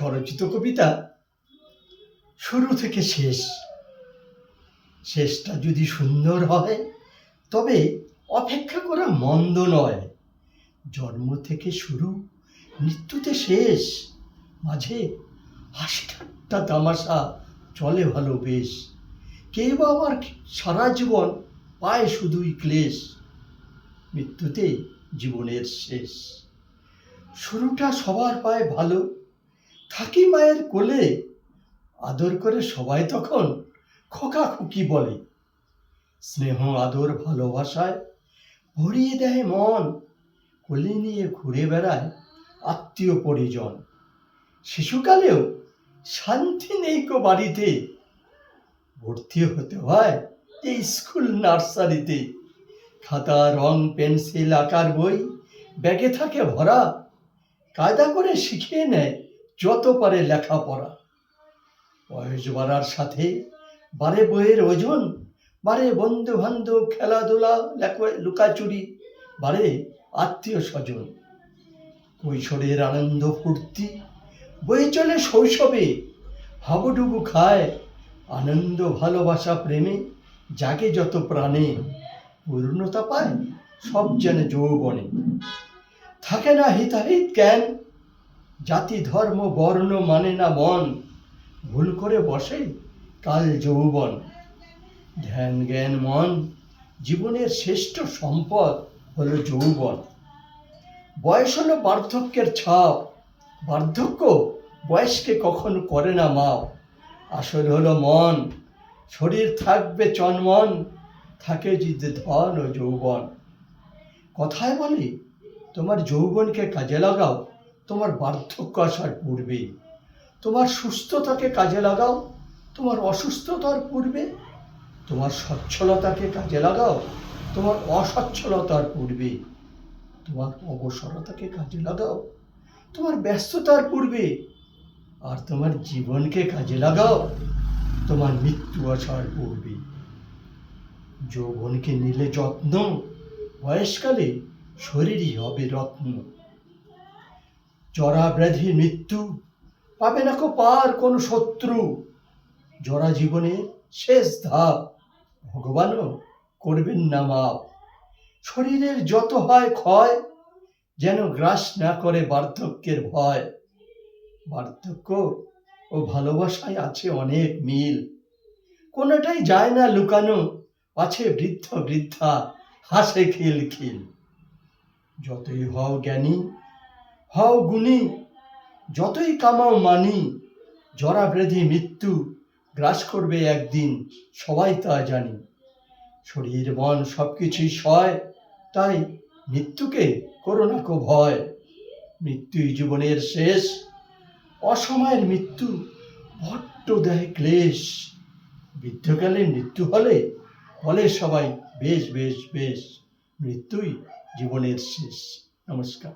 স্বরচিত কবিতা শুরু থেকে শেষ। শেষটা যদি সুন্দর হয়, তবে অপেক্ষা করা মন্দ নয়। জন্ম থেকে শুরু, মৃত্যুতে শেষ, মাঝে হাসি ঠাট্টা তামাশা চলে ভালো বেশ। কেউ বা আবার সারা জীবন পায় শুধুই ক্লেশ, মৃত্যুতে জীবনের শেষ। শুরুটা সবার পায় ভালো থাকি মায়ের কোলে। আদর করে সবাই তখন খোকা খুকি বলে। স্নেহ, আদর, ভালোবাসায় ভরিয়ে দেয় মন। কোলে নিয়ে ঘুরে বেড়ায় আত্মীয় পরিজন। শিশুকালেও শান্তি নেই কো বাড়িতে। ভর্তি হতে হয় এই স্কুল নার্সারিতে। খাতা, রং, পেন্সিল, আঁকার, বই, ব্যাগে থাকে ভরা। কায়দা করে শিখিয়ে নেয় যত পারে লেখাপড়া। বয়স বাড়ার সাথে বারে বইয়ের ওজন, বারে বন্ধু বান্ধব খেলাধুলা লুকাচুরি, বারে আত্মীয় স্বজন কৈশোরের আনন্দ ফুর্তি, বয়ে চলে শৈশবে হাবুডুবু খায় আনন্দ, ভালোবাসা, প্রেমে জাগে যত প্রাণে, পূর্ণতা পায় সব যেন যৌবনে। থাকে না হিতাহিত জ্ঞান জাতি, ধর্ম, বর্ণ মানে না মন। ভুল করে বসে কাল যৌবন। ধ্যান, জ্ঞান, মন জীবনের শ্রেষ্ঠ সম্পদ হলো যৌবন। বয়স হলো বার্ধক্যের ছাপ। বার্ধক্য বয়সকে কখনো করে না মাপ আসল হলো মন। শরীর থাকবে চনমন, থাকে যদি ধন ও যৌবন। কথায় বলে, তোমার যৌবনকে কাজে লাগাও। তোমার বার্ধক্য আসার পূর্বে। তোমার সুস্থতাকে কাজে লাগাও, তোমার অসুস্থতার পূর্বে। তোমার সচ্ছলতাকে কাজে লাগাও, তোমার অসচ্ছলতার পূর্বে। তোমার অবসরতাকে কাজে লাগাও, তোমার ব্যস্ততার পূর্বে। আর তোমার জীবনকে কাজে লাগাও, তোমার মৃত্যু আসার পূর্বে। যৌবনকে নিলে যত্ন, বয়সকালে শরীরই হবে রত্ন। জরা ব্যাধি মৃত্যু, পাবে না কো পার কোন শত্রু। জরা জীবনের শেষ ধাপ, ভগবানও করবেন না মাপ। শরীরের যত হয় ক্ষয়, যেন গ্রাস না করে বার্ধক্যের ভয়। বার্ধক্য ও ভালোবাসায় আছে অনেক মিল। কোনোটাই যায় না লুকানো, আছে বৃদ্ধ বৃদ্ধা, হাসে খিল খিল যতই হও জ্ঞানী হও গুণী, যতই কামাও মানি, জরা ব্যাধি মৃত্যু গ্রাস করবে একদিন, সবাই তা জানি। শরীর, মন সব কিছুই সয়, তাই মৃত্যুকে করো না কো ভয়। মৃত্যুই জীবনের শেষ, অসময়ের মৃত্যু বড্ড দেয় ক্লেশ। বৃদ্ধকালে মৃত্যু হলে, বলে সবাই বেশ বেশ বেশ। মৃত্যুই জীবনের শেষ। নমস্কার।